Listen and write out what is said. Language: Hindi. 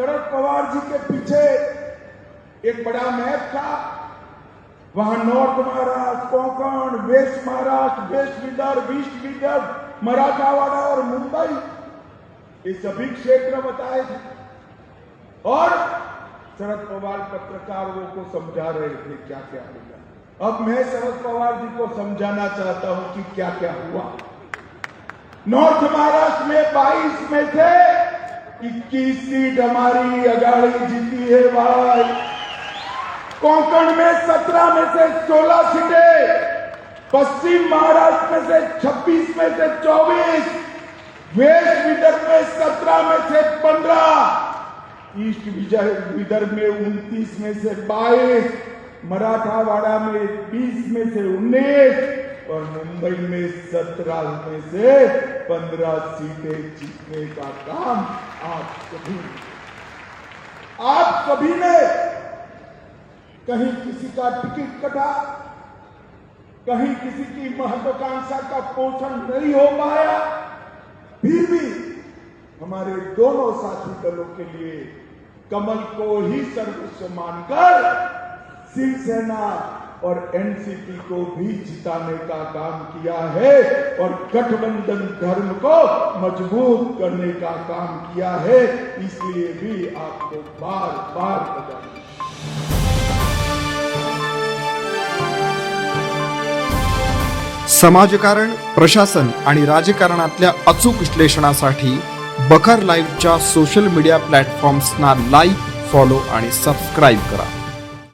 शरद पवार जी के पीछे एक बड़ा मैप था। वहाँ north Maharashtra, Konkan, west Maharashtra, west Vidarbha, east Vidarbha Marathwada और मुंबई, ये सभी क्षेत्र बताए थे। और शरद पवार पत्रकारों को समझा रहे थे क्या क्या होगा। अब मैं शरद पवार जी को समझाना चाहता हूँ कि क्या क्या हुआ। नॉर्थ महाराष्ट्र में 22 में से 21 सीट हमारी अगाड़ी जीती है भाई। कोंकण में 17 में से 16 सीटें, पश्चिम महाराष्ट्र में से 26 में से 24 वेस्ट विदर्भ में 17 में से 15 ईस्ट विदर्भ में 29 में से 22 मराठावाड़ा में 20 में से 19 और मुंबई में 17 में से 15 सीटें जीतने का काम आप सभी आप सभी ने कहीं किसी का टिकट कटा, कहीं किसी की महत्वाकांक्षा का पोषण नहीं हो पाया, फिर भी हमारे दोनों साथी दलों के लिए कमल को ही सर्वस्व मानकर शिवसेना और एनसीपी को भी जिताने का काम किया है और गठबंधन धर्म को मजबूत करने का काम किया है इसलिए भी आपको बार बार बधाई। समाजकारण प्रशासन आणि राजकारणातल्या अचूक विश्लेषणासाठी बखर लाईव्हच्या सोशल मीडिया प्लॅटफॉर्म्सना लाईक फॉलो आणि सबस्क्राईब करा.